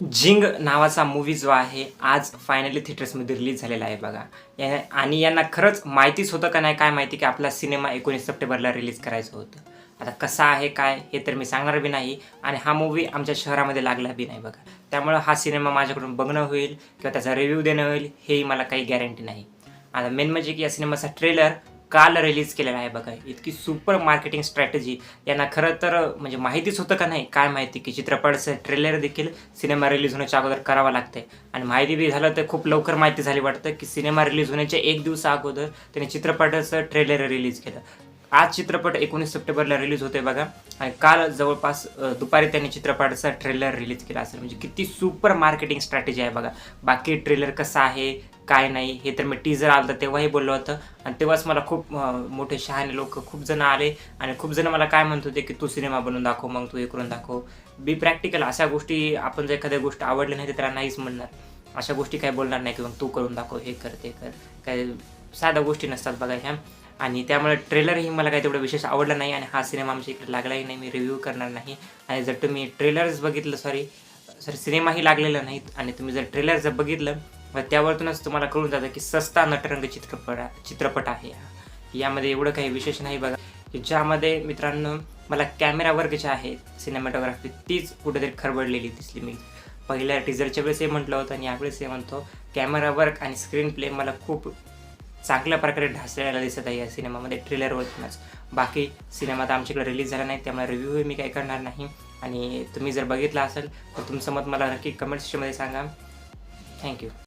झिंग नावाचा मूवी जो आहे आज फायनली थिएटर्समध्ये रिलीज झालेला आहे बघा. या आणि यांना खरंच माहितीच होतं का नाही काय माहिती की आपला सिनेमा एकोणीस सप्टेंबरला रिलीज करायचं होतं. आता कसा आहे काय हे तर मी सांगणार बी नाही. आणि हा मूवी आमच्या शहरामध्ये लागला बी नाही बघा. त्यामुळं हा सिनेमा माझ्याकडून बघणं होईल किंवा त्याचा रिव्ह्यू देणं होईल हेही मला काही गॅरंटी नाही. आता मेन म्हणजे की या सिनेमाचा ट्रेलर काल रिलीज केलेला आहे बघा. इतकी सुपर मार्केटिंग स्ट्रॅटेजी यांना खरं तर म्हणजे माहितीच होतं का नाही? काय माहिती? की चित्रपटाचं ट्रेलर देखील सिनेमा रिलीज होण्याच्या अगोदर करावा लागते आणि माहिती बी झालं तर खूप लवकर माहिती झाली वाटतं की सिनेमा रिलीज होण्याच्या एक दिवसा अगोदर त्याने चित्रपटाचं ट्रेलर रिलीज केलं. आज चित्रपट एकोणीस सप्टेंबरला रिलीज होते बघा. आणि काल जवळपास दुपारी त्यांनी चित्रपटाचा ट्रेलर रिलीज केला असेल. म्हणजे किती सुपर मार्केटिंग स्ट्रॅटेजी आहे बघा. बाकी ट्रेलर कसा आहे? काय नाही हे तर मी टीजर आलं तर तेव्हाही बोललो होतं. आणि तेव्हाच मला खूप मोठे शहाणे लोक खूप जण आले. आणि खूप जण मला काय म्हणत होते की तू सिनेमा बनवून दाखव मग तू हे करून दाखव. बी प्रॅक्टिकल अशा गोष्टी आपण जर एखाद्या गोष्ट आवडली नाही तर त्याला नाहीच म्हणणार. अशा गोष्टी काय बोलणार नाही की मग तू करून दाखव हे कर ते कर. काय साध्या गोष्टी नसतात बघा ह्या. आणि त्यामुळे ट्रेलरही मला काही तेवढं विशेष आवडलं नाही आणि हा सिनेमा आमच्या इकडे लागलाही नाही मी रिव्ह्यू करणार नाही. आणि जर तुम्ही ट्रेलर्स बघितलं सॉरी सर सिनेमाही लागलेला नाहीत. आणि तुम्ही जर ट्रेलर जर बघितलं व त्यावरतूनच तुम्हाला कळून जातं की सस्ता नटरंग चित्रपट चित्रपट आहे यामध्ये एवढं काही विशेष नाही बघा. की ज्यामध्ये मित्रांनो मला कॅमेरा वर्क जे आहे सिनेमॅटोग्राफी तीच कुठेतरी खरबडलेली दिसली मी. पहिल्या टीजरच्या वेळेस हे म्हटलं होतं आणि यावेळेस हे म्हणतो कॅमेरा वर्क आणि स्क्रीन प्ले मला खूप चांगल्या प्रकारे ढासळायला दिसत आहे या सिनेमामध्ये ट्रेलरवरतूनच बाकी सिनेमा तर आमच्याकडे रिलीज झाला नाही त्यामुळे रिव्ह्यू मी काही करणार नाही. आणि तुम्ही जर बघितला असेल तर तुमचं मत मला नक्की कमेंट सेक्शनमध्ये सांगा. थँक्यू